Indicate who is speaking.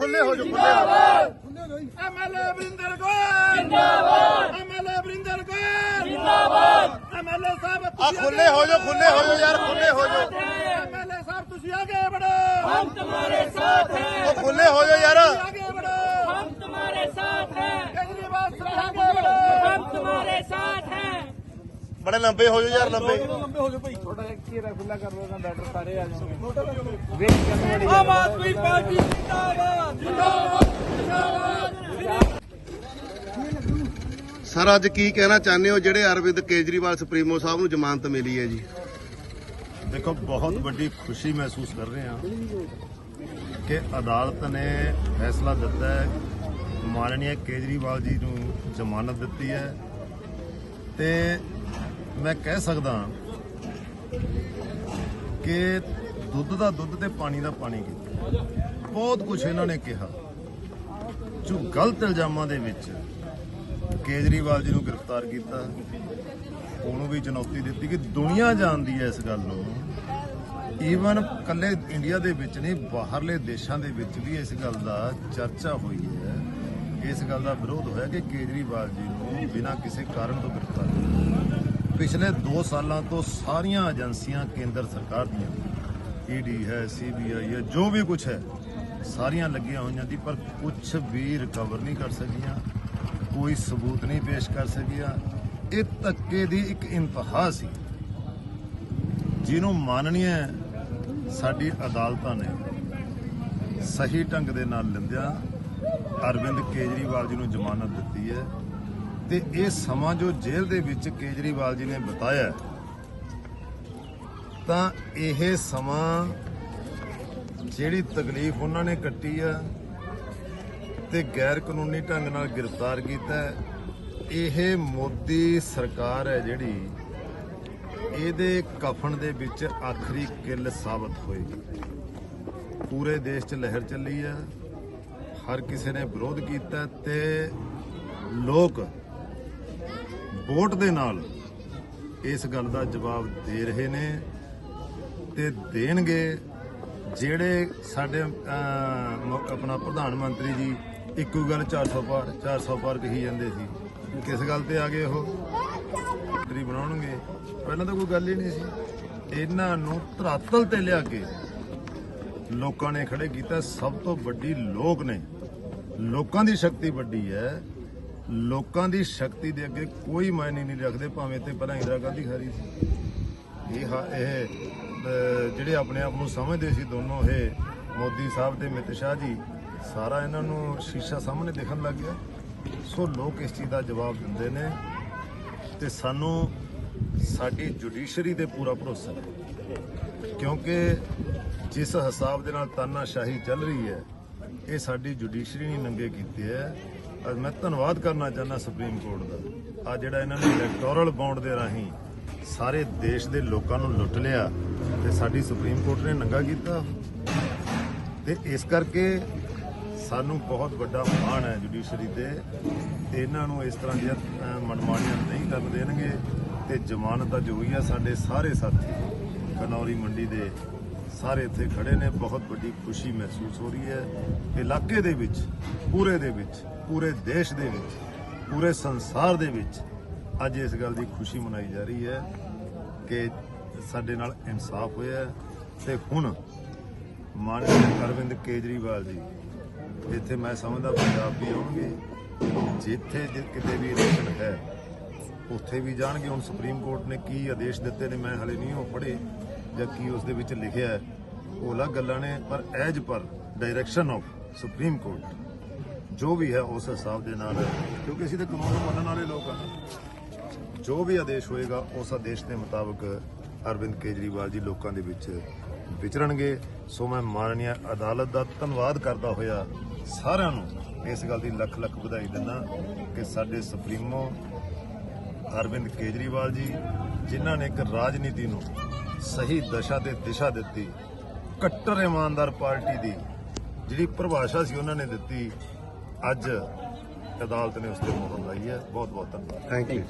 Speaker 1: ਹੋ ਜਾਓ ਖੁੱਲੇ ਹੋ ਜਾਓ। ਖੁੱਲੇ
Speaker 2: ਐਮਐਲਏ ਬਰਿੰਦਰ ਕੌਰ ਜਿੰਦਾਬਾਦ। ਐਮਐਲਏ ਬਰਿੰਦਰ ਕੌਰ ਜਿੰਦਾਬਾਦ। ਐਮਐਲਏ ਸਾਹਿਬ
Speaker 1: ਆ ਖੁੱਲੇ ਹੋ ਜਾਓ ਖੁੱਲੇ ਹੋ ਜਾਓ ਯਾਰ ਖੁੱਲੇ ਹੋ ਜਾਓ।
Speaker 2: ਐਮਐਲਏ ਸਾਹਿਬ ਤੁਸੀਂ ਆਗੇ ਬੜੋ ਹਮ ਤੁਹਾਡੇ ਸਾਥ ਹੈ।
Speaker 1: ਉਹ ਖੁੱਲੇ ਹੋ ਜਾਓ ਯਾਰ।
Speaker 2: ਬੜੇ
Speaker 3: ਲੰਬੇ ਹੋ ਜਾਓ ਯਾਰ
Speaker 2: ਲੰਬੇ। ਲੰਬੇ ਹੋ ਜਾਓ
Speaker 3: ਭਾਈ। ਥੋੜਾ ਜਿਹਾ ਘੇਰਾ
Speaker 1: ਖੁੱਲਾ ਕਰ ਲਓ ਤਾਂ ਬੈਟਰ ਸਾਰੇ
Speaker 3: ਆ ਜਾਣਗੇ। ਆਮ ਆਦਮੀ ਪਾਰਟੀ ਜਿੰਦਾਬਾਦ ਜਿੰਦਾਬਾਦ
Speaker 1: ਸਰ ਅੱਜ ਕੀ ਕਹਿਣਾ ਚਾਹੁੰਦੇ ਹੋ? ਜਿਹੜੇ ਅਰਵਿੰਦ ਕੇਜਰੀਵਾਲ ਸੁਪਰੀਮੋ ਸਾਹਿਬ ਨੂੰ ਜ਼ਮਾਨਤ ਮਿਲੀ ਹੈ ਜੀ।
Speaker 4: ਦੇਖੋ ਬਹੁਤ ਵੱਡੀ ਖੁਸ਼ੀ ਮਹਿਸੂਸ ਕਰ ਰਹੇ ਹਾਂ ਕਿ ਅਦਾਲਤ ਨੇ ਫੈਸਲਾ ਦਿੱਤਾ ਹੈ। ਮਾਨਨੀय ਕੇਜਰੀਵਾਲ ਜੀ ਨੂੰ ਜ਼ਮਾਨਤ ਦਿੱਤੀ ਹੈ। ਤੇ ਮੈਂ ਕਹਿ ਸਕਦਾ ਕਿ ਦੁੱਧ ਦਾ ਦੁੱਧ ਤੇ ਪਾਣੀ ਦਾ ਪਾਣੀ ਕੀਤਾ। ਬਹੁਤ ਕੁਝ ਇਹਨਾਂ ਨੇ ਕਿਹਾ। ਜੋ ਗਲਤ ਇਲਜ਼ਾਮਾਂ ਦੇ ਵਿੱਚ ਕੇਜਰੀਵਾਲ ਜੀ ਨੂੰ ਗ੍ਰਿਫਤਾਰ ਕੀਤਾ, ਉਹਨੂੰ ਵੀ ਚੁਣੌਤੀ ਦਿੱਤੀ ਕਿ ਦੁਨੀਆ ਜਾਣਦੀ ਹੈ ਇਸ ਗੱਲ ਨੂੰ। ਈਵਨ ਕੱਲੇ ਇੰਡੀਆ ਦੇ ਵਿੱਚ ਨਹੀਂ, ਬਾਹਰਲੇ ਦੇਸ਼ਾਂ ਦੇ ਵਿੱਚ ਵੀ ਇਸ ਗੱਲ ਦਾ ਚਰਚਾ ਹੋਈ ਹੈ। ਇਸ ਗੱਲ ਦਾ ਵਿਰੋਧ ਹੋਇਆ ਕਿ ਕੇਜਰੀਵਾਲ ਜੀ ਨੂੰ ਬਿਨਾਂ ਕਿਸੇ ਕਾਰਨ ਤੋਂ ਗ੍ਰਿਫਤਾਰ ਕੀਤਾ। ਪਿਛਲੇ 2 ਸਾਲਾਂ ਤੋਂ ਸਾਰੀਆਂ ਏਜੰਸੀਆਂ, ਕੇਂਦਰ ਸਰਕਾਰ ਦੀਆਂ ਈਡੀ ਹੈ ਸੀਬੀਆਈ ਹੈ, ਜੋ ਵੀ ਕੁਝ ਹੈ, ਸਾਰੀਆਂ ਲੱਗੀਆਂ ਹੋਈਆਂ ਦੀ ਪਰ ਕੁਝ ਵੀ ਰਿਕਵਰ ਨਹੀਂ ਕਰ ਸਕੀਆਂ, ਕੋਈ ਸਬੂਤ ਨਹੀਂ ਪੇਸ਼ ਕਰ ਸਕੀਆਂ। ਇਹ ਧੱਕੇ ਦੀ ਇੱਕ ਇੰਤਹਾ ਸੀ। ਜਿਹਨੂੰ ਮਾਨਣੀਏ ਸਾਡੀ ਅਦਾਲਤਾਂ ਨੇ ਸਹੀ ਢੰਗ ਦੇ ਨਾਲ ਲਿੰਦਿਆ। ਅਰਵਿੰਦ ਕੇਜਰੀਵਾਲ ਜੀ ਨੂੰ ਜ਼ਮਾਨਤ ਦਿੱਤੀ ਹੈ। ਤੇ ਇਹ ਸਮਾਂ ਜੋ ਜੇਲ੍ਹ ਦੇ ਵਿੱਚ ਕੇਜਰੀਵਾਲ ਜੀ ਨੇ ਬਤਾਇਆ ਤਾਂ ਇਹ ਸਮਾਂ ਜਿਹੜੀ ਤਕਲੀਫ ਉਹਨਾਂ ਨੇ ਕੱਟੀ ਆ ਤੇ ਗੈਰ ਕਾਨੂੰਨੀ ਢੰਗ ਨਾਲ ਗ੍ਰਿਫਤਾਰ ਕੀਤਾ ਇਹ ਮੋਦੀ ਸਰਕਾਰ ਹੈ ਜਿਹੜੀ ਇਹਦੇ ਕਫਨ ਦੇ ਵਿੱਚ ਆਖਰੀ ਕਿੱਲ ਸਾਬਤ ਹੋਏਗੀ ਪੂਰੇ ਦੇਸ਼ 'ਚ ਲਹਿਰ ਚੱਲੀ ਹੈ ਹਰ ਕਿਸੇ ਨੇ ਵਿਰੋਧ ਕੀਤਾ ਤੇ ਲੋਕ ਵੋਟ ਦੇ ਨਾਲ ਇਸ ਗੱਲ ਦਾ ਜਵਾਬ ਦੇ ਰਹੇ ਨੇ ਤੇ ਦੇਣਗੇ ਜਿਹੜੇ ਸਾਡੇ ਆਪਣਾ ਪ੍ਰਧਾਨ ਮੰਤਰੀ ਜੀ ਇੱਕੋ ਗੱਲ 400 ਪਾਰ 400 ਪਾਰ ਕਹੀ ਜਾਂਦੇ ਸੀ ਕਿਸ ਗੱਲ ਤੇ ਆ ਗਏ ਉਹ? ਮੰਤਰੀ ਬਣਾਉਣਗੇ। ਪਹਿਲਾਂ ਤਾਂ ਕੋਈ ਗੱਲ ਹੀ ਨਹੀਂ ਸੀ। ਇਹਨਾਂ ਨੂੰ ਧਰਾਤਲ ਤੇ ਲਿਆ ਕੇ ਲੋਕਾਂ ਨੇ ਖੜੇ ਕੀਤਾ। ਸਭ ਤੋਂ ਵੱਡੀ ਲੋਕ ਨੇ। ਲੋਕਾਂ ਦੀ ਸ਼ਕਤੀ ਵੱਡੀ ਹੈ। ਲੋਕਾਂ ਦੀ ਸ਼ਕਤੀ ਦੇ ਅੱਗੇ ਕੋਈ ਮਾਇਨੇ ਨਹੀਂ ਰੱਖਦੇ, ਭਾਵੇਂ ਤੇ ਪਹਿਲਾਂ ਇੰਦਰਾ ਗਾਂਧੀ ਖਰੀ ਸੀ। ਇਹ ਹਾ- ਇਹ ਜਿਹੜੇ ਆਪਣੇ ਆਪ ਨੂੰ ਸਮਝਦੇ ਸੀ ਦੋਨੋਂ, ਇਹ ਮੋਦੀ ਸਾਹਿਬ ਤੇ ਅਮਿਤ ਸ਼ਾਹ ਜੀ, ਸਾਰਾ ਇਹਨਾਂ ਨੂੰ ਸ਼ੀਸ਼ਾ ਸਾਹਮਣੇ ਦਿਖਣ ਲੱਗ ਗਿਆ। ਸੋ ਲੋਕ ਇਸ ਚੀਜ਼ ਦਾ ਜਵਾਬ ਦਿੰਦੇ ਨੇ ਤੇ ਸਾਨੂੰ ਸਾਡੀ ਜੁਡੀਸ਼ਰੀ ਤੇ ਪੂਰਾ ਭਰੋਸਾ ਹੈ। ਕਿਉਂਕਿ ਜਿਸ ਹਿਸਾਬ ਦੇ ਨਾਲ ਤਾਨਾਸ਼ਾਹੀ ਚੱਲ ਰਹੀ ਹੈ, ਇਹ ਸਾਡੀ ਜੁਡੀਸ਼ਰੀ ਨੇ ਨੰਗੇ ਕੀਤੇ ਹੈ। ਅੱਜ ਮੈਂ ਧੰਨਵਾਦ ਕਰਨਾ ਚਾਹੁੰਦਾ ਸੁਪਰੀਮ ਕੋਰਟ ਦਾ। ਆ ਜਿਹੜਾ ਇਹਨਾਂ ਨੇ ਇਲੈਕਟੋਰਲ ਬੌਂਡ ਦੇ ਰਾਹੀਂ ਸਾਰੇ ਦੇਸ਼ ਦੇ ਲੋਕਾਂ ਨੂੰ ਲੁੱਟ ਲਿਆ ਤੇ ਸਾਡੀ ਸੁਪਰੀਮ ਕੋਰਟ ਨੇ ਨੰਗਾ ਕੀਤਾ। ਤੇ ਇਸ ਕਰਕੇ ਸਾਨੂੰ ਬਹੁਤ ਵੱਡਾ ਮਾਣ ਹੈ ਜੁਡੀਸ਼ਰੀ ਤੇ। ਤੇ ਇਹਨਾਂ ਨੂੰ ਇਸ ਤਰ੍ਹਾਂ ਦੀਆਂ ਅਹ, ਮਨਮਾਨੀਆਂ ਨਹੀਂ ਕਰਨ ਦੇਣਗੇ। ਤੇ ਜ਼ਮਾਨਤ ਅੱਜ ਹੋਈ ਹੈ ਸਾਡੇ ਸਾਰੇ ਸਾਥੀ। ਕਨੌਰੀ ਮੰਡੀ ਦੇ ਸਾਰੇ ਇੱਥੇ ਖੜੇ ਨੇ। ਬਹੁਤ ਵੱਡੀ ਖੁਸ਼ੀ ਮਹਿਸੂਸ ਹੋ ਰਹੀ ਹੈ। ਇਲਾਕੇ ਦੇ ਵਿੱਚ ਪੂਰੇ ਦੇ ਵਿੱਚ। ਪੂਰੇ ਦੇਸ਼ ਦੇ ਵਿੱਚ, ਪੂਰੇ ਸੰਸਾਰ ਦੇ ਵਿੱਚ ਅੱਜ ਇਸ ਗੱਲ ਦੀ ਖੁਸ਼ੀ ਮਨਾਈ ਜਾ ਰਹੀ ਹੈ ਕਿ ਸਾਡੇ ਨਾਲ ਇਨਸਾਫ ਹੋਇਆ ਹੈ ਤੇ ਹੁਣ ਮਾਨਯੋਗ ਅਰਵਿੰਦ ਕੇਜਰੀਵਾਲ ਜੀ ਇੱਥੇ ਮੈਂ ਸਮਝਦਾ ਪੰਜਾਬ ਵੀ ਆਉਣਗੇ, ਜਿੱਥੇ ਜੇ, ਕਿਤੇ ਵੀ ਇਲੈਕਸ਼ਨ ਹੈ, ਉੱਥੇ ਵੀ ਜਾਣਗੇ। ਹੁਣ ਸੁਪਰੀਮ ਕੋਰਟ ਨੇ ਕੀ ਆਦੇਸ਼ ਦਿੱਤੇ ਨੇ, ਮੈਂ ਹਲੇ ਨਹੀਂ ਉਹ ਪੜ੍ਹੇ, ਜਾਂ ਕੀ ਉਸ ਦੇ ਵਿੱਚ ਲਿਖਿਆ ਹੈ। ਉਹ ਅਲੱਗ ਗੱਲਾਂ ਨੇ, ਪਰ as per direction of supreme court ਜੋ ਵੀ ਹੈ ਉਸ ਹਿਸਾਬ ਦੇ ਨਾਲ, ਕਿਉਂਕਿ ਅਸੀਂ ਤਾਂ ਕਾਨੂੰਨ ਨੂੰ ਮੰਨਣ ਵਾਲੇ ਲੋਕ ਹਾਂ ਜੋ ਵੀ ਆਦੇਸ਼ ਹੋਏਗਾ, ਉਸ ਆਦੇਸ਼ ਦੇ ਮੁਤਾਬਕ ਅਰਵਿੰਦ ਕੇਜਰੀਵਾਲ ਜੀ ਲੋਕਾਂ ਦੇ ਵਿੱਚ ਵਿਚਰਨਗੇ। ਸੋ ਮੈਂ ਮਾਨਨੀਆ ਅਦਾਲਤ ਦਾ ਧੰਨਵਾਦ ਕਰਦਾ ਹੋਇਆ ਸਾਰਿਆਂ ਨੂੰ ਇਸ ਗੱਲ ਦੀ ਲੱਖ ਲੱਖ ਵਧਾਈ ਦਿੰਦਾ ਕਿ ਸਾਡੇ ਸੁਪਰੀਮੋ ਅਰਵਿੰਦ ਕੇਜਰੀਵਾਲ ਜੀ, ਜਿਨ੍ਹਾਂ ਨੇ ਇੱਕ ਰਾਜਨੀਤੀ ਨੂੰ ਸਹੀ ਦਸ਼ਾ ਤੇ ਦਿਸ਼ਾ ਦਿੱਤੀ, ਕੱਟਰ ਇਮਾਨਦਾਰ ਪਾਰਟੀ ਦੀ ਜਿਹੜੀ ਪਰਿਭਾਸ਼ਾ ਸੀ ਉਹਨਾਂ ਨੇ ਦਿੱਤੀ ਅੱਜ ਅਦਾਲਤ ਨੇ ਉਸ ਤੇ ਮੋਹਰ ਲਾਈ ਹੈ। ਬਹੁਤ ਬਹੁਤ ਧੰਨਵਾਦ।
Speaker 1: Thank you